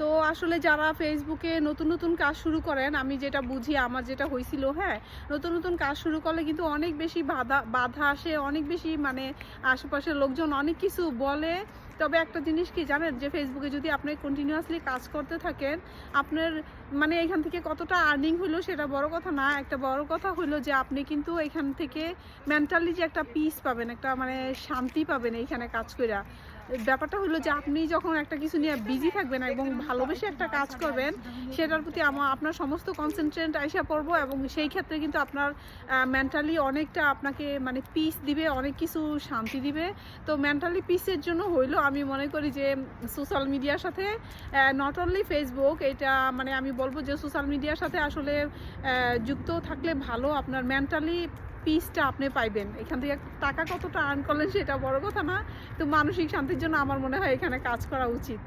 তো আসলে যারা ফেসবুকে নতুন নতুন কাজ শুরু করেন, আমি যেটা বুঝি আমার যেটা হয়েছিল হ্যাঁ নতুন নতুন কাজ শুরু করলে কিন্তু অনেক বেশি বাধা বাধা আসে, অনেক বেশি মানে আশেপাশের লোকজন অনেক কিছু বলে। তবে একটা জিনিস কি জানেন, যে ফেসবুকে যদি আপনি কন্টিনিউয়াসলি কাজ করতে থাকেন, আপনার মানে এখান থেকে কতটা আর্নিং হলো সেটা বড় কথা না, একটা বড় কথা হলো যে আপনি কিন্তু এখান থেকে মেন্টালি যে একটা পিস পাবেন, একটা মানে শান্তি পাবেন এইখানে কাজ করে ব্যাপারটা হলো যে আপনি যখন একটা কিছু নিয়ে বিজি থাকবেন এবং ভালোবেসে একটা কাজ করবেন, সেটার প্রতি আমার আপনার সমস্ত কনসেন্ট্রেট আইসা পড়ব এবং সেই ক্ষেত্রে কিন্তু আপনার মেন্টালি অনেকটা আপনাকে মানে পিস দিবে, অনেক কিছু শান্তি দিবে। তো মেন্টালি পিসের জন্য হইল আমি মনে করি যে সোশ্যাল মিডিয়ার সাথে নট অনলি ফেসবুক এটা মানে আমি বলব যে সোশ্যাল মিডিয়ার সাথে আসলে যুক্ত থাকলে ভালো। আপনার মেন্টালি পিসটা আপনি পাইবেন। এখান থেকে টাকা কতটা আর্ন করলেন সেটা বড় কথা না। তো মানসিক শান্তির জন্য আমার মনে হয় এখানে কাজ করা উচিত।